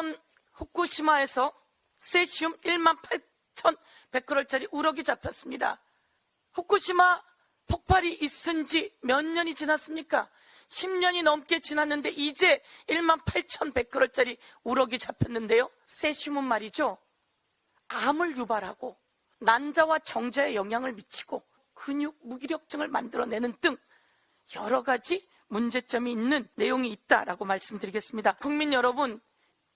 일본 후쿠시마에서 세슘 1만 8천 100그럴짜리 우럭이 잡혔습니다. 후쿠시마 폭발이 있은 지 몇 년이 지났습니까? 10년이 넘게 지났는데 이제 1만 8천 100그럴짜리 우럭이 잡혔는데요. 세슘은 말이죠. 암을 유발하고 난자와 정자에 영향을 미치고 근육 무기력증을 만들어내는 등 여러 가지 문제점이 있는 내용이 있다라고 말씀드리겠습니다. 국민 여러분,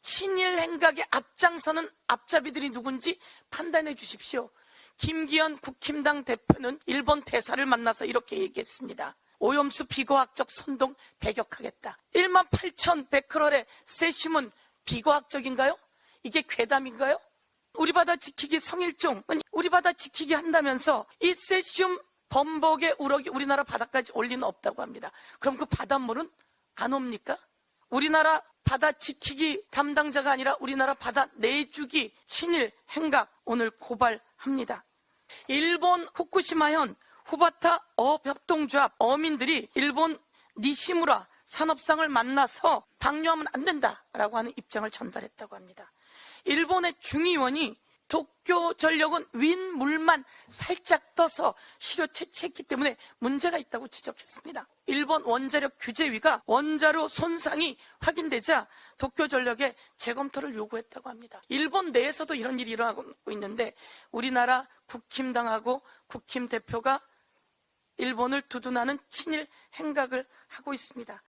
친일 행각의 앞장서는 앞잡이들이 누군지 판단해 주십시오. 김기현 국힘당 대표는 일본 대사를 만나서 이렇게 얘기했습니다. 오염수 비과학적 선동 배격하겠다. 1만 8천 베크럴의 세슘은 비과학적인가요? 이게 괴담인가요? 우리 바다 지키기 성일종은 우리 바다 지키기 한다면서 이 세슘 범벅의 우럭이 우리나라 바다까지 올 리는 없다고 합니다. 그럼 그 바닷물은 안 옵니까? 우리나라 바다 지키기 담당자가 아니라 우리나라 바다 내주기 친일 행각 오늘 고발합니다. 일본 후쿠시마현 후바타 어협동조합 어민들이 일본 니시무라 산업상을 만나서 방류하면 안 된다라고 하는 입장을 전달했다고 합니다. 일본의 중의원이 도쿄 전력은 윗물만 살짝 떠서 실효 채취했기 때문에 문제가 있다고 지적했습니다. 일본 원자력 규제위가 원자로 손상이 확인되자 도쿄 전력에 재검토를 요구했다고 합니다. 일본 내에서도 이런 일이 일어나고 있는데 우리나라 국힘당하고 국힘 대표가 일본을 두둔하는 친일 행각을 하고 있습니다.